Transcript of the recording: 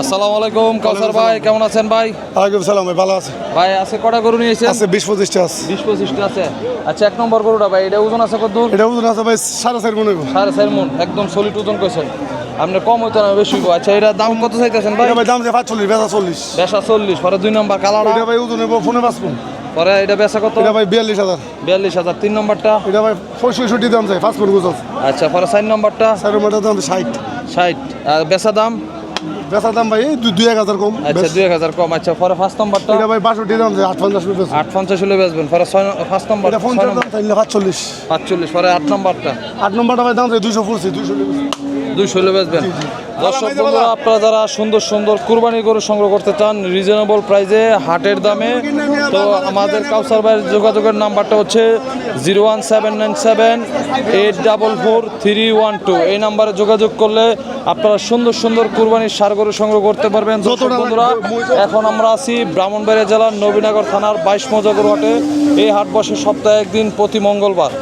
আসসালামু আলাইকুম কাউসার ভাই কেমন আছেন ভাই? ওয়ালাইকুম সালাম ভাই ভালো আছে ভাই আছে কটা গরু নিয়েছেন আছে বিশ পঁচিশটা আছে। বিশ পঁচিশটা আছে। আচ্ছা এক নম্বর গরুটা ভাই এটা ওজন আছে কত দূর এটা ওজন আছে ভাই সাড়ে চার মনে হয়। সাড়ে একদম সলিড ওজন কইছেন। আপনি কম হইতো না বেশি। আচ্ছা এটা দাম কত চাইতেছেন ভাই? এটা ভাই দাম আছে পাঁচচল্লিশ বেচা চল্লিশ। বেসা চল্লিশ পরে দুই নম্বর কালারটা এটা ভাই ওজন নেব ফোনে ফোন পরে এটা বেসা কত? এটা ভাই বিয়াল্লিশ হাজার। বিয়াল্লিশ হাজার তিন নম্বরটা? এটা ভাই পঁয়ষট্টি দাম চাই পাঁচ ফোন গুছ আচ্ছা পরে চার নম্বরটা? চার নম্বরটার দাম ষাট। ষাট। আর বেসা দাম? বেচার দাম ভাই দুই এক হাজার কম। আচ্ছা। দুই এক হাজার কম। আচ্ছা পরে পাঁচ নম্বরটা এটা ভাই বাষট্টি দাম আট পঞ্চাশ আট পঞ্চাশ হলে বেচবেন পরে ছয় পাঁচ নম্বর পঞ্চাশ দাম চাইলে পাঁচচল্লিশ পাঁচচল্লিশ পরে আট নম্বরটা আট নম্বরটা ভাই দাম দুইশো পড়ছে দুইশো দুই ষোলো বেচবেন। দর্শক বন্ধুরা আপনারা যারা সুন্দর সুন্দর কুরবানি গরু সংগ্রহ করতে চান রিজনেবল প্রাইসে হাটের দামে তো আমাদের কাউসার ভাইয়ের যোগাযোগের নাম্বারটা হচ্ছে zero one seven nine seven eight double four three one two. এই নাম্বারে যোগাযোগ করলে আপনারা সুন্দর সুন্দর কুরবানির সার গরু সংগ্রহ করতে পারবেন। দর্শক বন্ধুরা এখন আমরা আছি ব্রাহ্মণবাড়িয়া জেলার নবীনগর থানার বাইশ মজাগর হাটে এই হাট বসে সপ্তাহে একদিন প্রতি মঙ্গলবার।